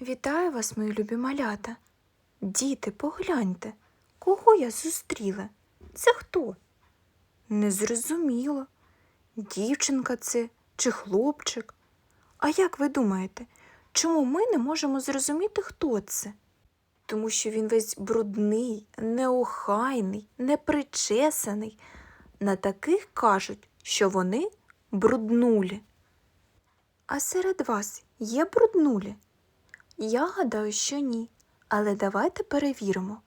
Вітаю вас, мої любі малята. Діти, погляньте, кого я зустріла? Це хто? Незрозуміло. Дівчинка це чи хлопчик? А як ви думаєте, чому ми не можемо зрозуміти, хто це? Тому що він весь брудний, неохайний, непричесаний. На таких кажуть, що вони бруднулі. А серед вас є бруднулі? Я гадаю, що ні. Але давайте перевіримо.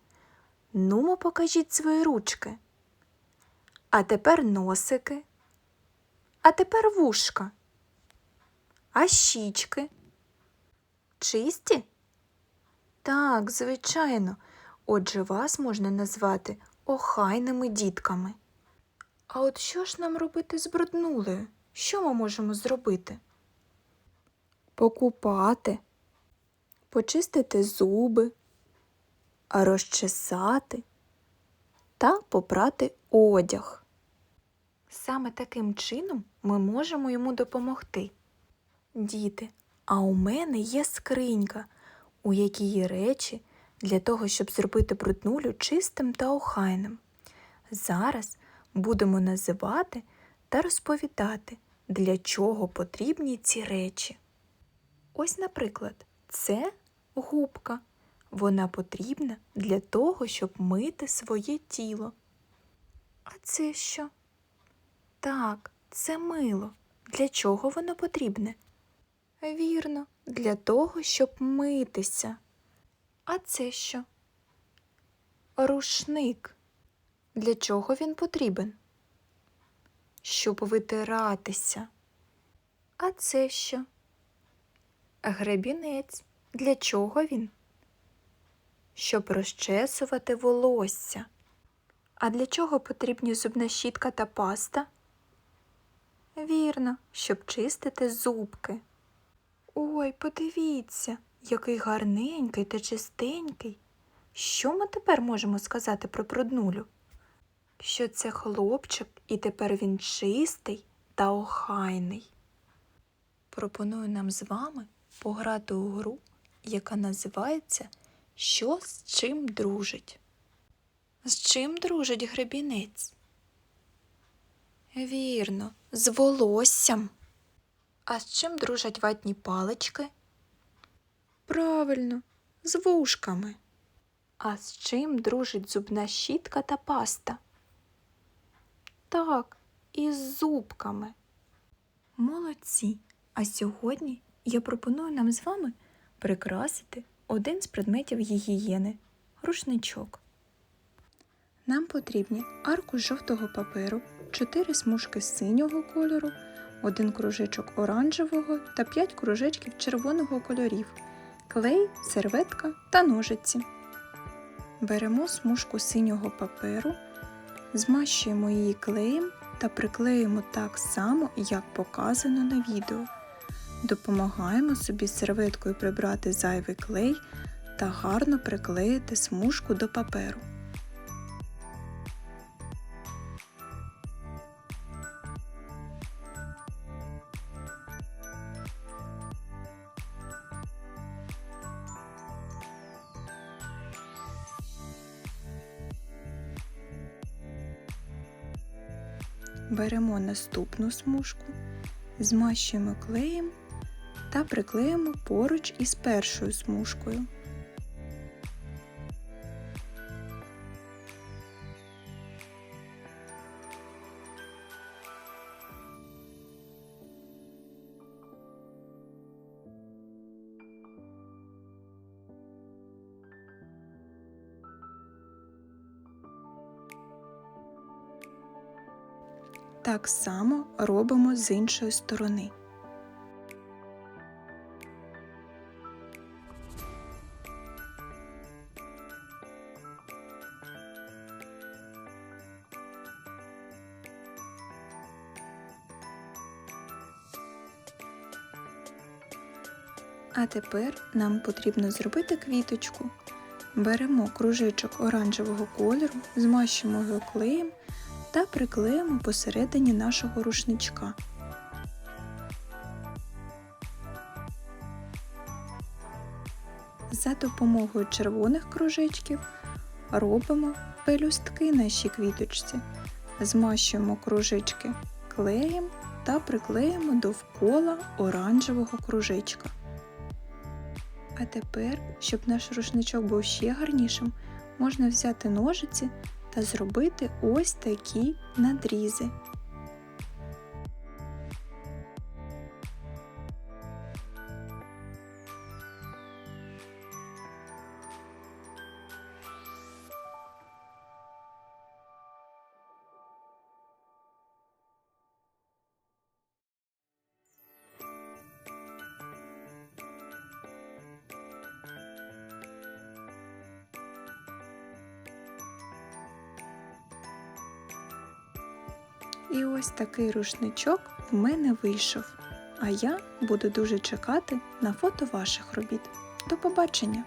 Нумо, покажіть свої ручки. А тепер носики. А тепер вушка. А щічки. Чисті? Так, звичайно. Отже, вас можна назвати охайними дітками. А от що ж нам робити з бруднулею? Що ми можемо зробити? Покупати почистити зуби, розчесати та попрати одяг. Саме таким чином ми можемо йому допомогти. Діти, а у мене є скринька, у якій є речі для того, щоб зробити бруднулю чистим та охайним. Зараз будемо називати та розповідати, для чого потрібні ці речі. Ось, наприклад, це губка. Вона потрібна для того, щоб мити своє тіло. А це що? Так, це мило. Для чого воно потрібне? Вірно, для того, щоб митися. А це що? Рушник. Для чого він потрібен? Щоб витиратися. А це що? Гребінець. Для чого він? Щоб розчесувати волосся. А для чого потрібні зубна щітка та паста? Вірно, щоб чистити зубки. Ой, подивіться, який гарненький та чистенький. Що ми тепер можемо сказати про бруднулю? Що це хлопчик, і тепер він чистий та охайний. Пропоную нам з вами пограти у гру, яка називається Що з чим дружить? З чим дружить гребінець? Вірно, з волоссям. А з чим дружать ватні палички? Правильно, з вушками. А з чим дружить зубна щітка та паста? Так, із зубками. Молодці. А сьогодні я пропоную нам з вами прикрасити один з предметів гігієни рушничок. Нам потрібні аркуш жовтого паперу, 4 смужки синього кольору, один кружечок оранжевого та 5 кружечків червоного кольорів, клей, серветка та ножиці. Беремо смужку синього паперу, змащуємо її клеєм та приклеїмо так само, як показано на відео. Допомагаємо собі серветкою прибрати зайвий клей та гарно приклеїти смужку до паперу. Беремо наступну смужку, змащуємо клеєм та приклеїмо поруч із першою смужкою. Так само робимо з іншої сторони. А тепер нам потрібно зробити квіточку. Беремо кружечок оранжевого кольору, змащуємо його клеєм та приклеїмо посередині нашого рушничка. За допомогою червоних кружечків робимо пелюстки нашій квіточці. Змащуємо кружечки клеєм та приклеїмо довкола оранжевого кружечка. А тепер, щоб наш рушничок був ще гарнішим, можна взяти ножиці та зробити ось такі надрізи. І ось такий рушничок в мене вийшов. А я буду дуже чекати на фото ваших робіт. До побачення!